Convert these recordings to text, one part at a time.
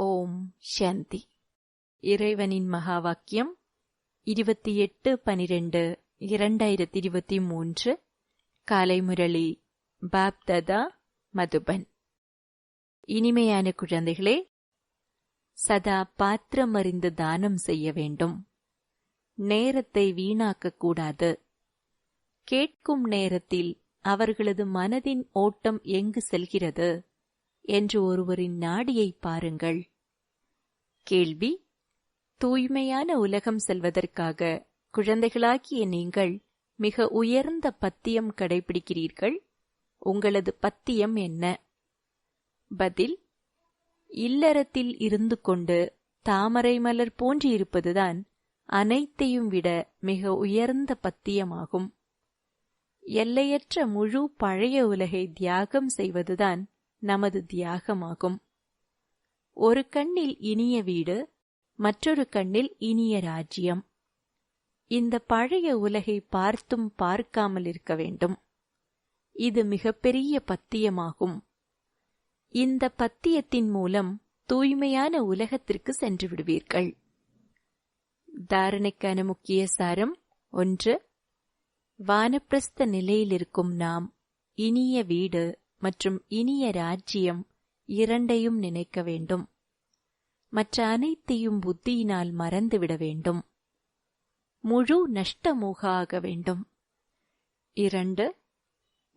ஓம் சாந்தி. இறைவனின் மகா வாக்கியம் இருபத்தி எட்டு பனிரெண்டு இரண்டாயிரத்தி இருபத்தி மூன்று காலை முரளி பாப்ததா மதுபன். இனிமையான குழந்தைகளே சதா பாத்திரம் அறிந்து தானம் செய்ய வேண்டும். நேரத்தை வீணாக்கக்கூடாது கேட்கும் நேரத்தில் அவர்களது மனதின் ஓட்டம் எங்கு செல்கிறது? என்று ஒருவரின் நாடியை பாருங்கள். கேள்வி தூய்மையான உலகம் செல்வதற்காக குழந்தைகளாகிய நீங்கள் மிக உயர்ந்த பத்தியம் கடைபிடிக்கிறீர்கள்? உங்களது பத்தியம் என்ன? பதில் இல்லறத்தில் இருந்து கொண்டு தாமரை மலர் போன்று இருப்பதுதான் அனைத்தையும் விட மிக உயர்ந்த பத்தியமாகும். எல்லையற்ற முழு பழைய உலகை தியாகம் செய்வதுதான் நமது தியாகமாகும். ஒரு கண்ணில் இனிய வீடு மற்றொரு கண்ணில் இனிய ராஜ்யம். இந்த பழைய உலகை பார்த்தும் பார்க்காமல் இருக்க வேண்டும். இது மிகப்பெரிய பத்தியமாகும். இந்த பத்தியத்தின் மூலம் தூய்மையான உலகத்திற்கு சென்று விடுவீர்கள். தாரணைக்கான முக்கிய சாரம் ஒன்று வானப்பிரஸ்த நிலையில் இருக்கும் நாம் இனிய வீடு. மற்றும் இனிய ராஜ்யம் இரண்டையும் நினைக்க வேண்டும். மற்ற அனைத்தையும் புத்தியினால் மறந்துவிட வேண்டும். முழு நஷ்டமூக ஆக வேண்டும். இரண்டு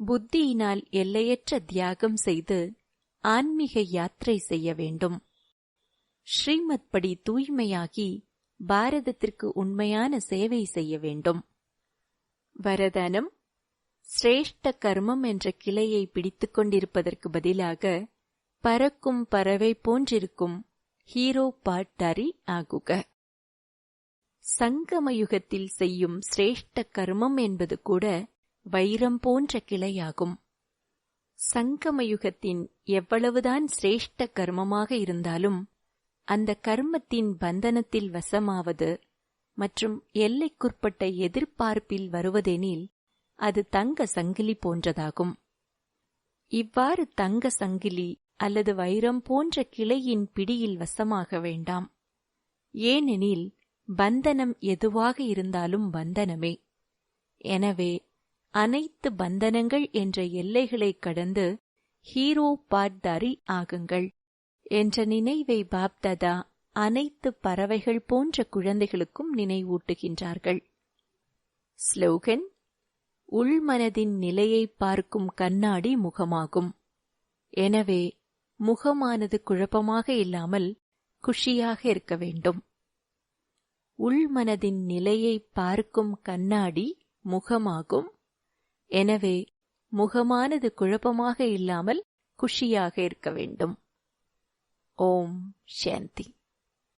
புத்தியினால் எல்லையற்ற தியாகம் செய்து ஆன்மீக யாத்திரை செய்ய வேண்டும். ஸ்ரீமத் படி தூய்மையாகி பாரதத்திற்கு உண்மையான சேவை செய்ய வேண்டும். வரதானம் சிரேஷ்ட கர்மம் என்ற கிளையை பிடித்துக் கொண்டிருப்பதற்கு பதிலாக பறக்கும் பறவை போன்றிருக்கும் ஹீரோ பாட்டாரி ஆகுக. சங்கமயுகத்தில் செய்யும் சிரேஷ்ட கர்மம் என்பது கூட வைரம் போன்ற கிளையாகும். சங்கமயுகத்தின் எவ்வளவுதான் சிரேஷ்ட கர்மமாக இருந்தாலும் அந்த கர்மத்தின் பந்தனத்தில் வசமாவது மற்றும் எல்லைக்குட்பட்ட எதிர்பார்ப்பில் வருவதெனில் அது தங்க சங்கிலி போன்றதாகும். இவ்வாறு தங்க சங்கிலி அல்லது வைரம் போன்ற கிளையின் பிடியில் வசமாக வேண்டாம். ஏனெனில் பந்தனம் எதுவாக இருந்தாலும் பந்தனமே. எனவே அனைத்து பந்தனங்கள் என்ற எல்லைகளைக் கடந்து ஹீரோ பாட்தாரி ஆகுங்கள் என்ற நினைவை பாப்ததா அனைத்து பறவைகள் போன்ற குழந்தைகளுக்கும் நினைவூட்டுகின்றார்கள். ஸ்லோகன் உள்மனதின் நிலையை பார்க்கும் கண்ணாடி முகமாகும். எனவே முகமானது குழப்பமாக இல்லாமல் குஷியாக இருக்க வேண்டும். உள்மனதின் நிலையை பார்க்கும் கண்ணாடி முகமாகும். எனவே முகமானது குழப்பமாக இல்லாமல் குஷியாக இருக்க வேண்டும். ஓம் சாந்தி.